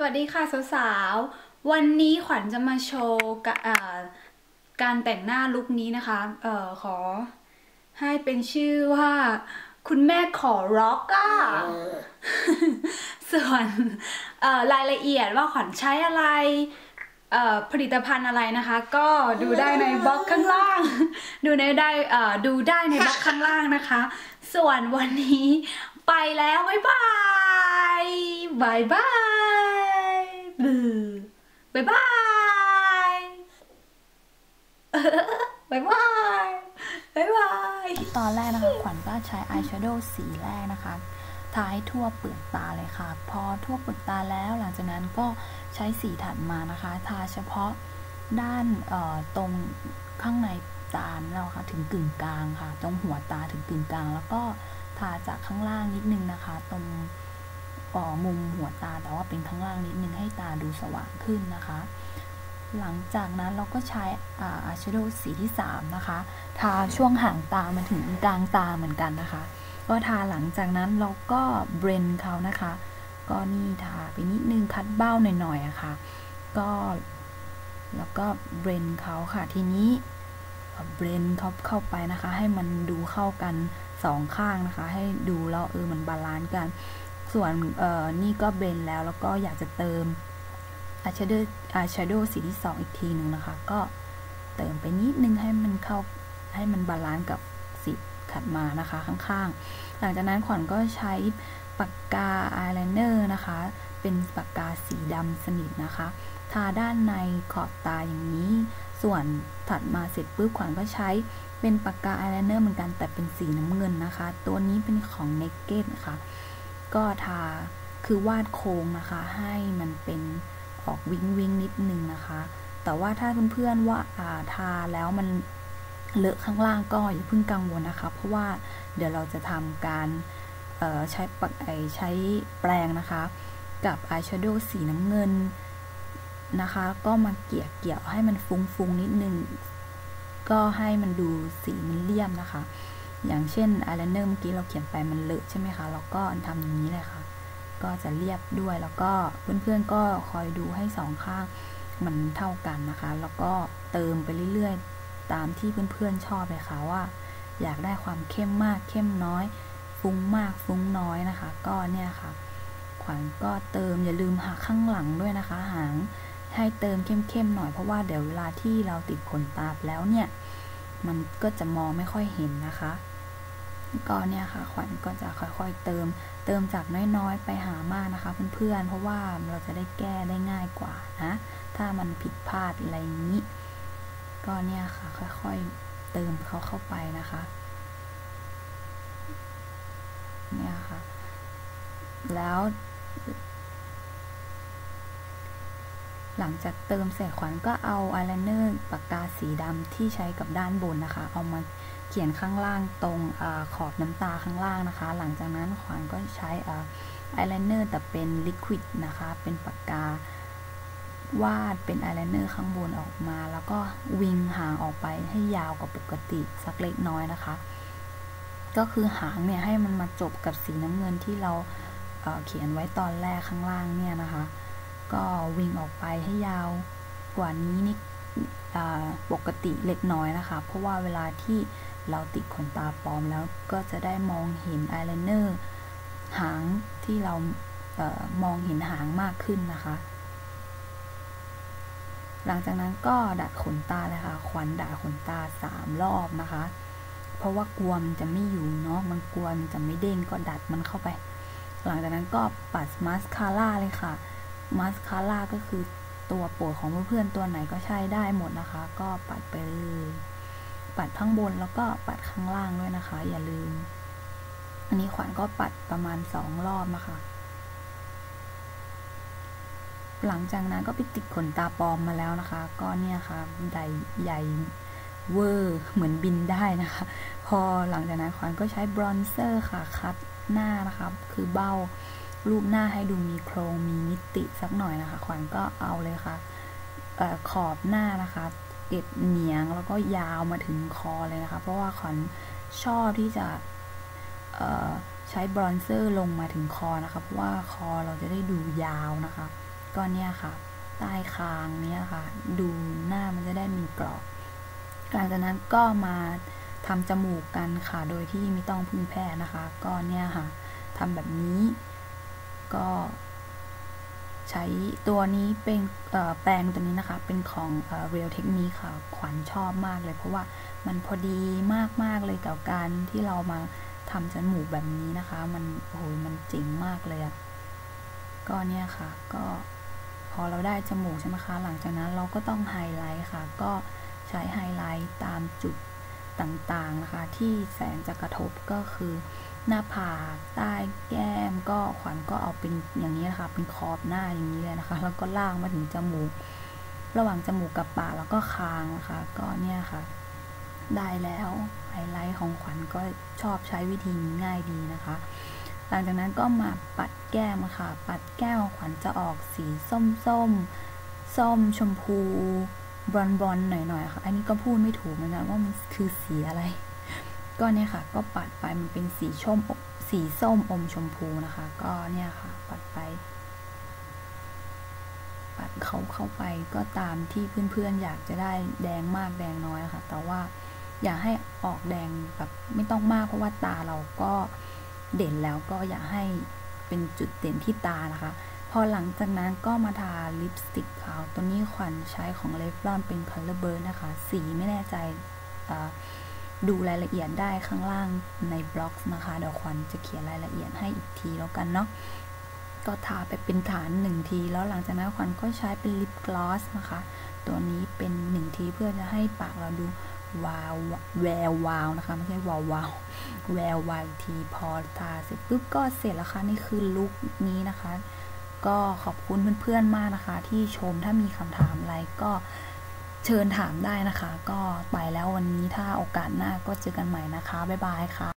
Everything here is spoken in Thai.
สวัสดีค่ะสาวๆ วันนี้ขวัญจะมาโชว์กะอ่าการแต่งหน้าลุคนี้นะคะเอ่อขอให้เป็นชื่อว่า คุณแม่ขอร็อกอะส่วนเอ่อรายละเอียดว่าขวัญใช้อะไรเอ่อผลิตภัณฑ์อะไรนะคะ ก็ดูได้ในบล็อกข้างล่าง ดูในได้เอ่อดูได้ในบล็อกข้างล่างนะคะ ส่วนวันนี้ไปแล้ว บ๊ายบายบายบาย บือบายบายบายบายบายบายตอนแรกนะคะขวัญก็ใช้อายแชโดว์สีแรกนะคะทาให้ทั่วเปลือกตาเลยค่ะ พอทั่วเปลือกตาแล้วหลังจากนั้นก็ใช้สีถัดมานะคะ ทาเฉพาะด้านตรงข้างในตาเราค่ะถึงกึ่งกลางค่ะ ตรงหัวตาถึงกึ่งกลาง แล้วก็ทาจากข้างล่างนิดนึงนะคะ ตรง มุมหัวตาแต่ว่าเป็นข้างล่างนิดนึงให้ตาดูสว่างขึ้นนะคะ หลังจากนั้นเราก็ใช้อาอาชโดสีที่ 3 นะคะ ทาช่วงห่างตามาถึงกลางตาเหมือนกันนะคะ ก็ทาหลังจากนั้นเราก็เบรนเขานะคะ ก็นี่ทาไปนิดนึงคัดเบ้าหน่อยๆอะค่ะ ก็แล้วก็เบรนเขาค่ะทีนี้เบรนเขาเข้าไปนะคะ ให้มันดูเข้ากันสองข้างนะคะ ให้ดูแล้วเออมันบาลานซ์กัน ส่วนนี่ก็เบรนแล้วแล้วก็อยากจะเติมอายแชโดว์อายแชโดว์สีที่ 2 อีกทีหนึ่งนะคะ ก็เติมไปนิดนึงให้มันเข้าให้มันบาลานซ์กับสีขัดมานะคะข้างๆ หลังจากนั้นขวัญก็ใช้ปากกาอายไลเนอร์นะคะ เป็นปากกาสีดำสนิทนะคะ ทาด้านในขอบตาอย่างนี้ ส่วนถัดมาเสร็จปุ๊บขวัญก็ใช้เป็นปากกาอายไลเนอร์เหมือนกันแต่เป็นสีน้ำเงินนะคะ ตัวนี้เป็นของ Naked นะคะ ก็ทาคือวาดโค้งนะคะ ให้มันเป็นออกวิงวิงนิดนึงนะคะ แต่ว่าถ้าเพื่อนๆว่าาทาแล้วมันเลอะข้างล่างก็อย่าเพิ่งกังวลนะคะ เพราะว่าเดี๋ยวเราจะทำการใช้ปักไอใช้แปรงนะคะ กับอายแชโดว์สีน้ำเงินนะคะ ก็มาเกี่ยเกี่ยวให้มันฟุ้งๆนิดนึง ก็ให้มันดูสีมันเลี่ยมนะคะ อย่างเช่นอายไลเนอร์เมื่อกี้เราเขียนไปมันเลอะใช่ไหมคะ เราก็ทำอย่างนี้เลยค่ะ ก็จะเรียบด้วยแล้วก็เพื่อนๆก็คอยดูให้สองข้างมันเท่ากันนะคะ แล้วก็เติมไปเรื่อยๆ ตามที่เพื่อนๆชอบเลยค่ะว่า อยากได้ความเข้มมากเข้มน้อย ฟุ้งมากฟุ้งน้อยนะคะ ก็เนี่ยค่ะ ขวัญก็เติมอย่าลืมหาข้างหลังด้วยนะคะ หางให้เติมเข้มๆหน่อยเพราะว่าเดี๋ยวเวลาที่เราติดขนตาแล้วเนี่ย มันก็จะมองไม่ค่อยเห็นนะคะ ก็เนี่ยค่ะขวัญก็จะค่อยๆเติม เติมจากน้อยๆ ไปหามากนะคะเพื่อนๆ เพราะว่าเราจะได้แก้ได้ง่ายกว่านะ ถ้ามันผิดพลาดอะไรอย่างนี้ ก็เนี่ยค่ะค่อยๆ เติมเขาเข้าไปนะคะ เนี่ยค่ะ แล้วหลังจากเติมเสร็จขวัญก็เอาอายไลเนอร์ปากกาสีดำที่ใช้กับด้านบนนะคะ เอามา เขียนข้างล่างตรงอขอบน้ำตาข้างล่างนะคะ หลังจากนั้นขวัญก็ใช้อายไลเนอร์แต่เป็นลิควิดนะคะ เป็นปากกาวาดเป็นอายไลเนอร์ข้างบนออกมา แล้วก็วิงหางออกไปให้ยาวกว่าปกติสักเล็กน้อยนะคะ ก็คือหางเนี่ยให้มันมาจบกับสีน้ำเงินที่เราเเขียนไว้ตอนแรกข้างล่างเนี่ยนะคะ ก็วิงออกไปให้ยาวกว่านี้นิดปกติเล็กน้อยนะคะ เพราะว่าเวลาที่ เราติดขนตาปลอมแล้วก็จะได้มองเห็นอายไลเนอร์หางที่เราเออมองเห็นหางมากขึ้นนะคะ หลังจากนั้นก็ดัดขนตาเลยค่ะขวัญดัดขนตาสามรอบนะคะ เพราะว่ากลัวมันจะไม่อยู่เนาะมันกลัวมันจะไม่เด้งก็ดัดมันเข้าไป หลังจากนั้นก็ปัดมาสคาร่าเลยค่ะมาสคาร่าก็คือตัวโปรดของเพื่อนๆตัวไหนก็ใช้ได้หมดนะคะ ก็ปัดไปเลย ปัดข้างบนแล้วก็ปัดข้างล่างด้วยนะคะ อย่าลืม อันนี้ขวัญก็ปัดประมาณสองรอบนะคะ หลังจากนั้นก็ไปติดขนตาปลอมมาแล้วนะคะ ก็เนี่ยค่ะใหญ่ใหญ่เวอร์เหมือนบินได้นะคะ พอหลังจากนั้นขวัญก็ใช้บรอนเซอร์ค่ะคัดหน้านะคะ คือเบ้ารูปหน้าให้ดูมีโครงมีมิติสักหน่อยนะคะ ขวัญก็เอาเลยค่ะขอบหน้านะคะ เก็บเหนียงแล้วก็ยาวมาถึงคอเลยนะคะ เพราะว่าขวัญชอบที่จะใช้บรอนเซอร์ลงมาถึงคอนะคะเพราะว่าคอเราจะได้ดูยาวนะคะกก็เนี่ยค่ะ ใต้คางเนี่ยค่ะ ดูหน้ามันจะได้มีกรอบหลังจากนั้นก็มาทำจมูกกันค่ะ โดยที่ไม่ต้องพึ่งแพทย์นะคะ ก็เนี่ยค่ะทำแบบนี้ก็ ใช้ตัวนี้เป็นแปรงตัวนี้นะคะ เป็นของเรียลเทคนิคค่ะ ขวัญชอบมากเลย เพราะว่ามันพอดีมาก ๆ เลยกับการที่เรามาทำจมูกแบบนี้นะคะ มันโอ้ยมันเจ๋งมากเลยอะก็เนี่ยค่ะ ก็พอเราได้จมูกใช่ไหมคะ หลังจากนั้นเราก็ต้องไฮไลท์ค่ะ ก็ใช้ไฮไลท์ตามจุดต่างๆนะคะ ที่แสงจะกระทบก็คือ หน้าผากใต้แก้มก็ขวัญก็เอาเป็นอย่างนี้นะคะ เป็นขอบหน้าอย่างนี้เลยนะคะ แล้วก็ล่างมาถึงจมูก ระหว่างจมูกกับปากแล้วก็คางนะคะ ก็เนี่ยค่ะ ได้แล้วไฮไลท์ของขวัญก็ชอบใช้วิธีนี้ง่ายดีนะคะ หลังจากนั้นก็มาปัดแก้มค่ะ ปัดแก้มของขวัญจะออกสีส้มส้มส้มชมพูบอลบอลหน่อยๆค่ะ อันนี้ก็พูดไม่ถูกเหมือนกันว่ามันคือสีอะไร ก็เนี่ยค่ะ ก็ปัดไปมันเป็นสีชมสีส้มอมชมพูนะคะ ก็เนี่ยค่ะ ปัดไป ปัดเขาเข้าไปก็ตามที่เพื่อนๆอยากจะได้แดงมากแดงน้อยค่ะแต่ว่าอย่าให้ออกแดงแบบไม่ต้องมากเพราะว่าตาเราก็เด่นแล้วก็อย่าให้เป็นจุดเด่นที่ตานะคะ พอหลังจากนั้นก็มาทาลิปสติกขาวตัวนี้ขวัญใช้ของเลฟลอนเป็น Color Burn นะคะ สีไม่แน่ใจอ่า ดูรายละเอียดได้ข้างล่างในบล็อกนะคะเดี๋ยวขวัญจะเขียนรายละเอียดให้อีกทีแล้วกันเนาะก็ทาไปเป็นฐานหนึ่งที แล้วหลังจากนั้นขวัญก็ใช้เป็นลิปกลอสนะคะ ตัวนี้เป็นหนึ่งทีเพื่อจะให้ปากเราดูวาวแวววาวนะคะไม่ใช่วาววาวแวววาวทีพอทาเสร็จปุ๊บก็เสร็จแล้วค่ะนี่คือลุคนี้นะคะ ก็ขอบคุณเพื่อนๆมากนะคะ ที่ชมถ้ามีคำถามอะไรก็ เชิญถามได้นะคะ ก็ไปแล้ววันนี้ถ้าโอกาสหน้าก็เจอกันใหม่นะคะ บ๊ายบายค่ะ